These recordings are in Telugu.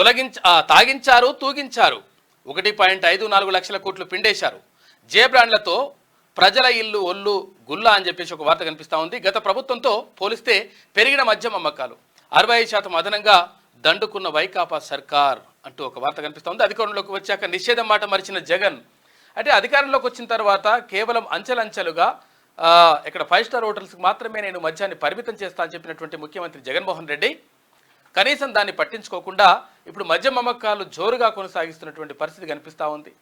తొలగించ తాగించారు తూగించారు. ఒకటి పాయింట్ ఐదు నాలుగు లక్షల కోట్లు పిండేశారు. జే బ్రాండ్లతో ప్రజల ఇల్లు ఒళ్ళు గుల్లా అని చెప్పేసి ఒక వార్త కనిపిస్తూ ఉంది. గత ప్రభుత్వంతో పోలిస్తే పెరిగిన మద్యం అమ్మకాలు. అరవై ఐదు శాతం అదనంగా దండుకున్న వైకాపా సర్కార్ అంటూ ఒక వార్త కనిపిస్తోంది అధికారంలోకి వచ్చాక నిషేధం మాట మరిచిన జగన్. అంటే అధికారంలోకి వచ్చిన తర్వాత కేవలం అంచెలంచెలుగా ఇక్కడ ఫైవ్ స్టార్ హోటల్స్కి మాత్రమే నేను మద్యాన్ని పరిమితం చేస్తా అని చెప్పినటువంటి ముఖ్యమంత్రి జగన్మోహన్ రెడ్డి కనీసం దాన్ని పట్టించుకోకుండా ఇప్పుడు మద్యం అమ్మకాలు జోరుగా కొనసాగిస్తున్నటువంటి పరిస్థితి కనిపిస్తూ ఉంది.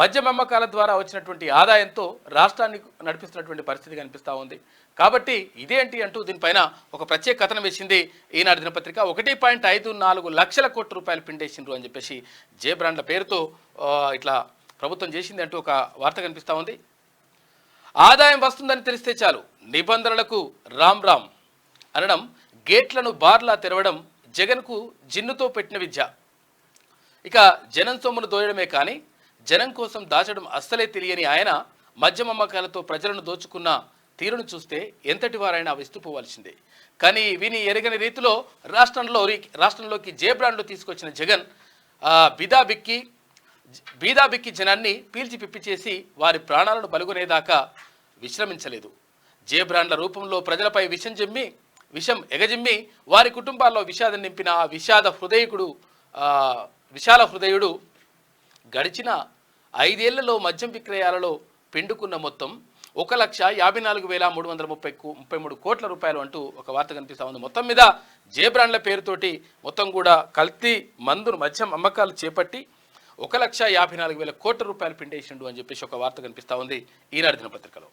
మద్యం అమ్మకాల ద్వారా వచ్చినటువంటి ఆదాయంతో రాష్ట్రాన్ని నడిపిస్తున్నటువంటి పరిస్థితి కనిపిస్తూ ఉంది. కాబట్టి ఇదేంటి అంటూ దీనిపైన ఒక ప్రత్యేక కథనం వేసింది ఈనాడు దినపత్రిక. ఒకటి పాయింట్ ఐదు నాలుగు లక్షల కోట్ల రూపాయలు పిండేసిండ్రు అని చెప్పేసి జే బ్రాండ్ల పేరుతో ఇట్లా ప్రభుత్వం చేసింది అంటూ ఒక వార్త కనిపిస్తూ ఉంది. ఆదాయం వస్తుందని తెలిస్తే చాలు నిబంధనలకు రామ్ రామ్ అనడం గేట్లను బార్లా తెరవడం జగన్కు జిన్నుతో పెట్టిన విద్య. ఇక జనం సొమ్మును దోయడమే కానీ జనం కోసం దాచడం అస్సలే తెలియని ఆయన మద్యమమ్మకాలతో ప్రజలను దోచుకున్న తీరును చూస్తే ఎంతటి వారైనా విస్తుపోవాల్సిందే కానీ విని ఎరగని రీతిలో రాష్ట్రంలో రాష్ట్రంలోకి జే బ్రాండ్లు తీసుకొచ్చిన జగన్ బిదాబిక్కి బీదాబిక్కి జనాన్ని పీల్చి పిప్పి చేసి వారి ప్రాణాలను బలుగునేదాకా విశ్రమించలేదు. జే బ్రాండ్ల రూపంలో ప్రజలపై విషం జమ్మి విషం ఎగజిమ్మి వారి కుటుంబాల్లో విషాదం నింపిన ఆ విషాద హృదయకుడు విశాల హృదయుడు గడిచిన ఐదేళ్ళలో మద్యం విక్రయాలలో పెండుకున్న మొత్తం ఒక లక్ష యాభై నాలుగు వేల మూడు వందల ముప్పై ముప్పై మూడు కోట్ల రూపాయలు అంటూ ఒక వార్త కనిపిస్తూ ఉంది. మొత్తం మీద జే బ్రాండ్ల పేరుతోటి మొత్తం కూడా కల్తీ మందును మద్యం అమ్మకాలు చేపట్టి ఒక లక్ష యాభై నాలుగు వేల కోట్ల రూపాయలు పిండేసిండు అని చెప్పేసి ఒక వార్త కనిపిస్తూ ఉంది. ఈనాడు దినపత్రికలో.